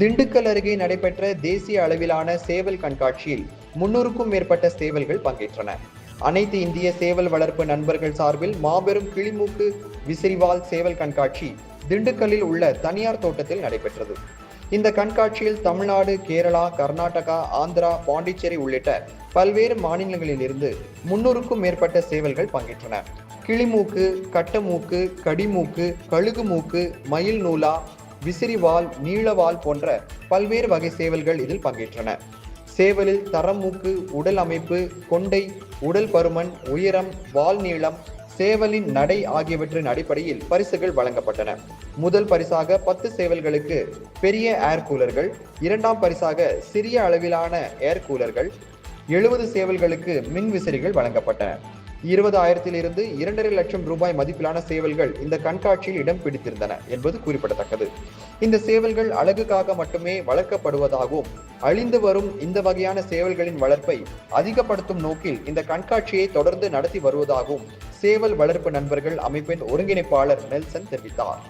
திண்டுக்கல் அருகே நடைபெற்ற தேசிய அளவிலான சேவல் கண்காட்சியில் முன்னூறுக்கும் மேற்பட்ட சேவல்கள் பங்கேற்றன. அனைத்து இந்திய சேவல் வளர்ப்பு நண்பர்கள் சார்பில் மாபெரும் கிளிமூக்கு விசிறிவால் சேவல் கண்காட்சி திண்டுக்கல்லில் உள்ள தனியார் தோட்டத்தில் நடைபெற்றது. இந்த கண்காட்சியில் தமிழ்நாடு கேரளா கர்நாடகா ஆந்திரா பாண்டிச்சேரி உள்ளிட்ட பல்வேறு மாநிலங்களிலிருந்து முன்னூறுக்கும் மேற்பட்ட சேவல்கள் பங்கேற்றன. கிளிமூக்கு கட்டமூக்கு கடிமூக்கு கழுகு மூக்கு மயில் நூலா விசிறிவால் நீளவால் போன்ற பல்வேறு வகை சேவல்கள் இதில் பங்கேற்றன. சேவலில் தரமூக்கு உடல் அமைப்பு கொண்டை உடல் பருமன் உயரம் வால் நீளம் சேவலின் நடை ஆகியவற்றின் அடிப்படையில் பரிசுகள் வழங்கப்பட்டன. முதல் பரிசாக பத்து சேவல்களுக்கு பெரிய ஏர் கூலர்கள் இரண்டாம் பரிசாக சிறிய அளவிலான ஏர் கூலர்கள் எழுபது சேவல்களுக்கு மின் விசிறிகள் வழங்கப்பட்டன. இருபதாயிரத்திலிருந்து இரண்டரை லட்சம் ரூபாய் மதிப்பிலான சேவல்கள் இந்த கண்காட்சியில் இடம் பிடித்திருந்தன என்பது குறிப்பிடத்தக்கது. இந்த சேவல்கள் அழகுக்காக மட்டுமே வளர்க்கப்படுவதாகவும் அழிந்து வரும் இந்த வகையான சேவல்களின் வளர்ப்பை அதிகப்படுத்தும் நோக்கில் இந்த கண்காட்சியை தொடர்ந்து நடத்தி வருவதாகவும் சேவல் வளர்ப்பு நண்பர்கள் அமைப்பின் ஒருங்கிணைப்பாளர் நெல்சன் தெரிவித்தார்.